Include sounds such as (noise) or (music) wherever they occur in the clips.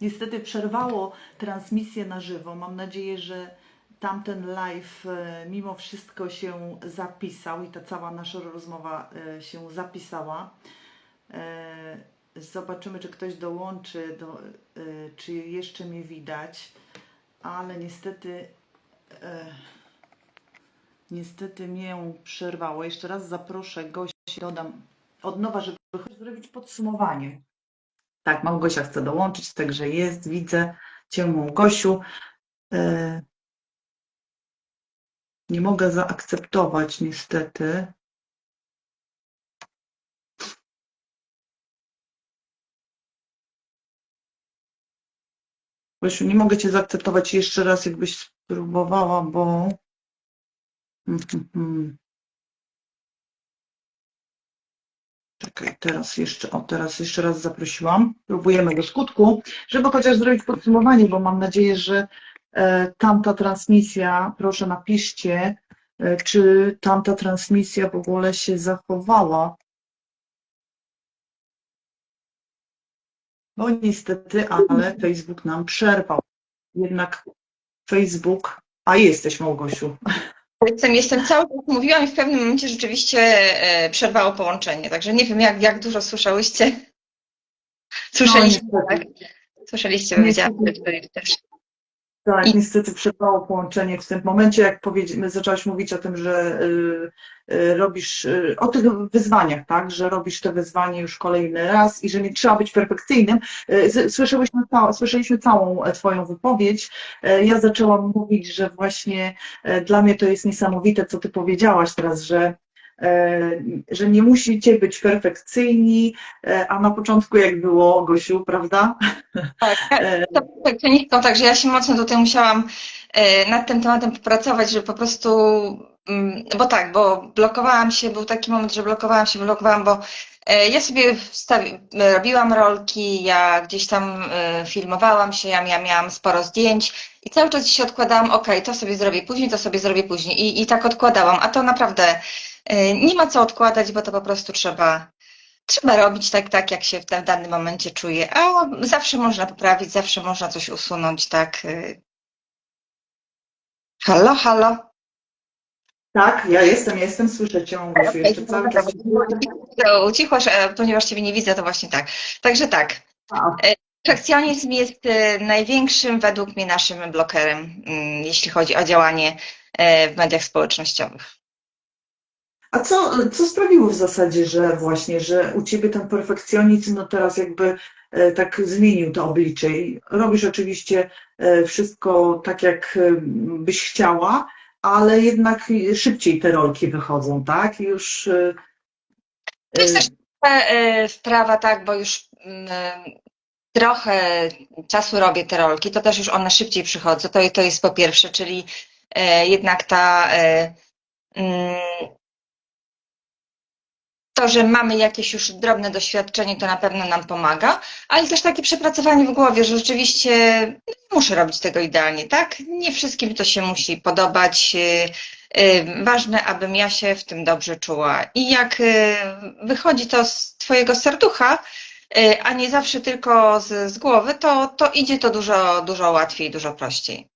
Niestety przerwało transmisję na żywo. Mam nadzieję, że tamten live e, mimo wszystko się zapisał i ta cała nasza rozmowa e, się zapisała. E, Zobaczymy, czy ktoś dołączy, do, czy jeszcze mnie widać, ale niestety niestety mnie przerwało. Jeszcze raz zaproszę gości, dodam od nowa, żeby zrobić podsumowanie. Tak, Małgosia chce dołączyć, także jest, widzę Cię Małgosiu. E, Nie mogę zaakceptować niestety. Gosiu, nie mogę Cię zaakceptować jeszcze raz, jakbyś spróbowała, bo... Mm, mm, Czekaj, teraz jeszcze, o teraz jeszcze raz zaprosiłam. Próbujemy do skutku, żeby chociaż zrobić podsumowanie, bo mam nadzieję, że e, tamta transmisja, proszę napiszcie, e, czy tamta transmisja w ogóle się zachowała. No niestety, ale Facebook nam przerwał. Jednak Facebook, a jesteś Małgosiu. Jestem, jestem cały czas mówiłam i w pewnym momencie rzeczywiście e, przerwało połączenie, także nie wiem jak, jak dużo słyszałyście. Słyszeliście, No, tak? Słyszeliście, że też. Tak, I- niestety przerwało połączenie w tym momencie, jak powiedzi- zaczęłaś mówić o tym, że y, y, robisz, y, o tych wyzwaniach, tak, że robisz te wyzwanie już kolejny raz i że nie trzeba być perfekcyjnym. Y, Słyszałyśmy, ca- słyszeliśmy całą e, Twoją wypowiedź. E, Ja zaczęłam mówić, że właśnie e, dla mnie to jest niesamowite, co Ty powiedziałaś teraz, że że nie musicie być perfekcyjni, e, a na początku jak było, Gosiu, prawda? Tak, ja- to perfekcjonistką, także ja się mocno tutaj musiałam e, nad tym tematem popracować, żeby po prostu, bo tak, bo blokowałam się, był taki moment, że blokowałam się, blokowałam, bo e, ja sobie wstawi, robiłam rolki, ja gdzieś tam e, filmowałam się, ja, miałam sporo zdjęć i cały czas się odkładałam, ok, to sobie zrobię później, to sobie zrobię później i, i tak odkładałam, a to naprawdę e, nie ma co odkładać, bo to po prostu trzeba Trzeba robić tak, tak, jak się w tym danym momencie czuje, a zawsze można poprawić, zawsze można coś usunąć, tak. Halo, halo. Tak, ja jestem, jestem, słyszę Cię, Gosiu, jeszcze cały czas. Ucichłaś, e, ponieważ Ciebie nie widzę, to właśnie tak. Także tak, A, perfekcjonizm jest e, największym według mnie naszym blokerem, mm, jeśli chodzi o działanie e, w mediach społecznościowych. A co, co sprawiło w zasadzie, że właśnie, że u Ciebie ten perfekcjonizm no teraz jakby e, tak zmienił to oblicze i robisz oczywiście e, wszystko tak, jak e, byś chciała, ale jednak szybciej te rolki wychodzą, tak? Już To jest też sprawa, tak, bo już mm, trochę czasu robię te rolki, to też już one szybciej przychodzą. To, to jest po pierwsze, czyli e, jednak ta e, mm, to, że mamy jakieś już drobne doświadczenie, to na pewno nam pomaga, ale też takie przepracowanie w głowie, że rzeczywiście no, muszę robić tego idealnie, tak? Nie wszystkim to się musi podobać. e, e, Ważne, abym ja się w tym dobrze czuła. I jak e, wychodzi to z Twojego serducha, a nie zawsze tylko z, z głowy, to, to idzie to dużo, dużo łatwiej, dużo prościej.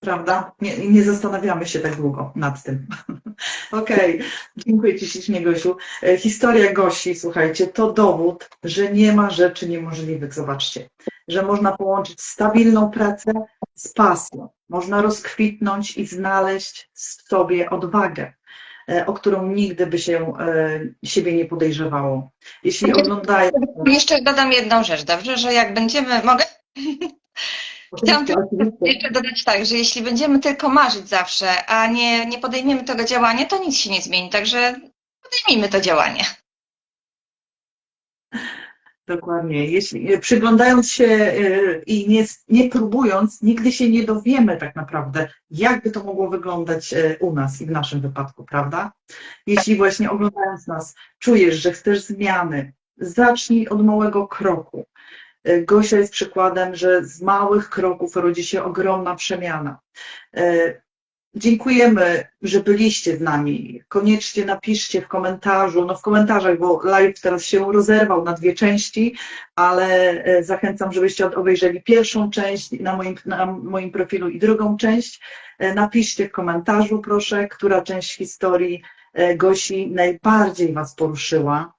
prawda? Nie, nie zastanawiamy się tak długo nad tym. (laughs) Okej, dziękuję Ci ślicznie, Gosiu. E, Historia Gosi, słuchajcie, to dowód, że nie ma rzeczy niemożliwych. Zobaczcie, że można połączyć stabilną pracę z pasją. Można rozkwitnąć i znaleźć w sobie odwagę, e, o którą nigdy by się e, siebie nie podejrzewało. Jeśli oglądają. Jeszcze dodam jedną rzecz, dobrze, że jak będziemy, mogę? (laughs) Chciałam oczywiście. Jeszcze dodać tak, że jeśli będziemy tylko marzyć zawsze, a nie, nie podejmiemy tego działania, to nic się nie zmieni. Także podejmijmy to działanie. Dokładnie. Jeśli przyglądając się y, i nie, nie próbując, nigdy się nie dowiemy tak naprawdę, jakby to mogło wyglądać y, u nas i w naszym wypadku, prawda? Jeśli właśnie oglądając nas czujesz, że chcesz zmiany, zacznij od małego kroku. Y, Gosia jest przykładem, że z małych kroków rodzi się ogromna przemiana. Y, dziękujemy, że byliście z nami. Koniecznie napiszcie w komentarzu, no w komentarzach, bo live teraz się rozerwał na dwie części, ale e, zachęcam, żebyście obejrzeli pierwszą część na moim, na moim profilu i drugą część. E, Napiszcie w komentarzu, proszę, która część historii e, Gosi najbardziej Was poruszyła.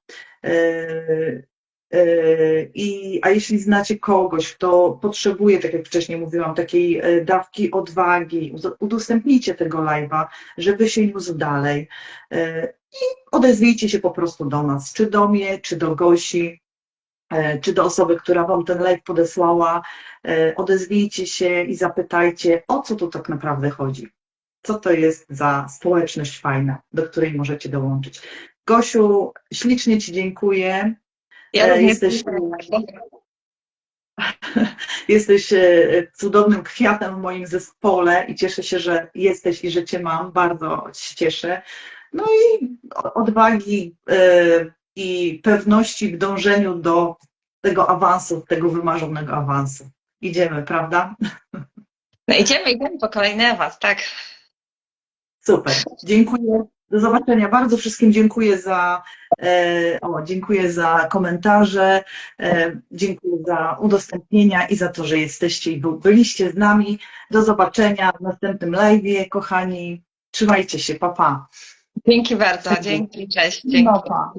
E, I, a jeśli znacie kogoś, kto potrzebuje, tak jak wcześniej mówiłam, takiej e, dawki odwagi, udostępnijcie tego live'a, żeby się niósł dalej. E, I odezwijcie się po prostu do nas, czy do mnie, czy do Gosi, czy do osoby, która Wam ten live podesłała. Odezwijcie się i zapytajcie, o co tu tak naprawdę chodzi. Co to jest za społeczność fajna, do której możecie dołączyć. Gosiu, ślicznie Ci dziękuję. Ja E, jesteś- bardzo. (laughs) Jesteś e, cudownym kwiatem w moim zespole i cieszę się, że jesteś i że Cię mam. Bardzo się cieszę. No i odwagi e, i pewności w dążeniu do tego awansu, tego wymarzonego awansu. Idziemy, prawda? No idziemy, idziemy po kolejny awans, tak. Super. Dziękuję. Do zobaczenia. Bardzo wszystkim dziękuję za, e, o, dziękuję za komentarze, e, dziękuję za udostępnienia i za to, że jesteście i byliście z nami. Do zobaczenia w następnym live, kochani. Trzymajcie się. Pa, pa. Dzięki bardzo, dzięki, cześć. Dzięki. Pa.